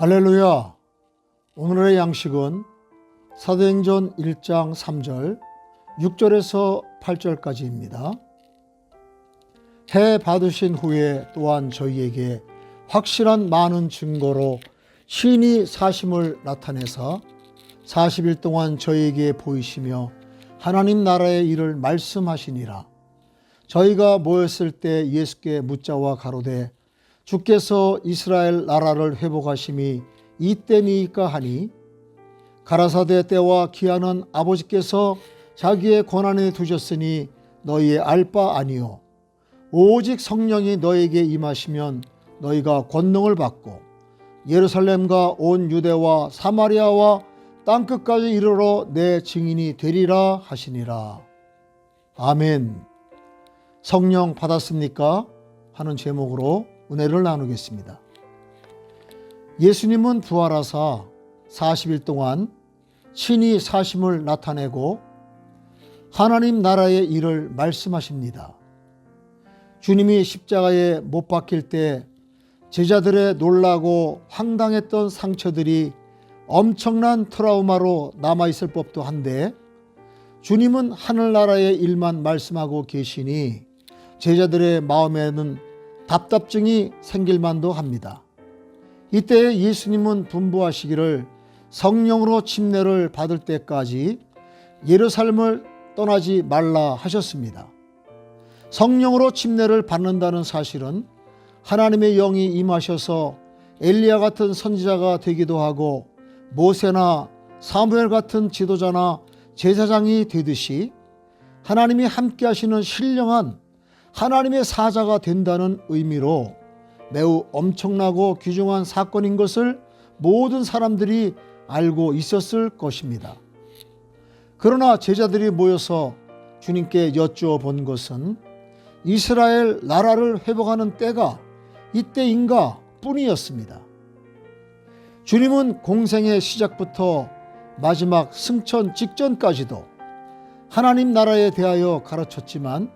할렐루야. 오늘의 양식은 사도행전 1장 3절, 6절에서 8절까지입니다. 해 받으신 후에 또한 저희에게 확실한 많은 증거로 신이 사심을 나타내사 40일 동안 저희에게 보이시며 하나님 나라의 일을 말씀하시니라. 저희가 모였을 때 예수께 묻자와 가로되 주께서 이스라엘 나라를 회복하심이 이때니까 하니 가라사대 때와 기한은 아버지께서 자기의 권한에 두셨으니 너희의 알바 아니요 오직 성령이 너에게 임하시면 너희가 권능을 받고 예루살렘과 온 유대와 사마리아와 땅 끝까지 이르러 내 증인이 되리라 하시니라. 아멘. 성령 받았습니까? 하는 제목으로 은혜를 나누겠습니다. 예수님은 부활하사 40일 동안 친히 사심을 나타내고 하나님 나라의 일을 말씀하십니다. 주님이 십자가에 못 박힐 때 제자들의 놀라고 황당했던 상처들이 엄청난 트라우마로 남아있을 법도 한데 주님은 하늘나라의 일만 말씀하고 계시니 제자들의 마음에는 답답증이 생길 만도 합니다. 이때 예수님은 분부하시기를 성령으로 침례를 받을 때까지 예루살렘을 떠나지 말라 하셨습니다. 성령으로 침례를 받는다는 사실은 하나님의 영이 임하셔서 엘리야 같은 선지자가 되기도 하고 모세나 사무엘 같은 지도자나 제사장이 되듯이 하나님이 함께 하시는 신령한 하나님의 사자가 된다는 의미로 매우 엄청나고 귀중한 사건인 것을 모든 사람들이 알고 있었을 것입니다. 그러나 제자들이 모여서 주님께 여쭈어 본 것은 이스라엘 나라를 회복하는 때가 이때인가 뿐이었습니다. 주님은 공생의 시작부터 마지막 승천 직전까지도 하나님 나라에 대하여 가르쳤지만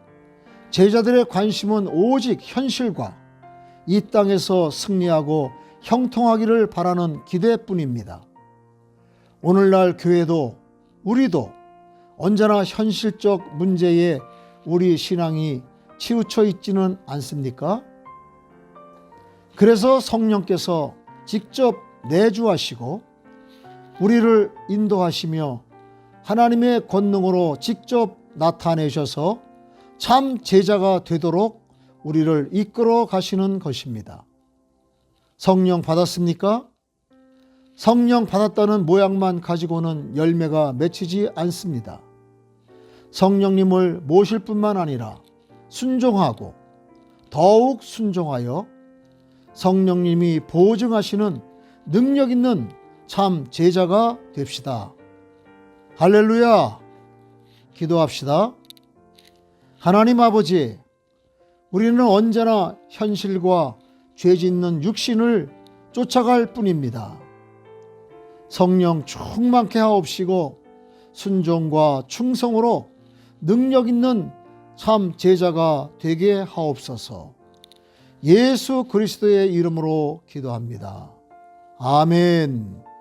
제자들의 관심은 오직 현실과 이 땅에서 승리하고 형통하기를 바라는 기대뿐입니다. 오늘날 교회도 우리도 언제나 현실적 문제에 우리 신앙이 치우쳐 있지는 않습니까? 그래서 성령께서 직접 내주하시고 우리를 인도하시며 하나님의 권능으로 직접 나타내셔서 참 제자가 되도록 우리를 이끌어 가시는 것입니다. 성령 받았습니까? 성령 받았다는 모양만 가지고는 열매가 맺히지 않습니다. 성령님을 모실 뿐만 아니라 순종하고 더욱 순종하여 성령님이 보증하시는 능력 있는 참 제자가 됩시다. 할렐루야! 기도합시다. 하나님 아버지, 우리는 언제나 현실과 죄 짓는 육신을 쫓아갈 뿐입니다. 성령 충만케 하옵시고 순종과 충성으로 능력 있는 참 제자가 되게 하옵소서. 예수 그리스도의 이름으로 기도합니다. 아멘.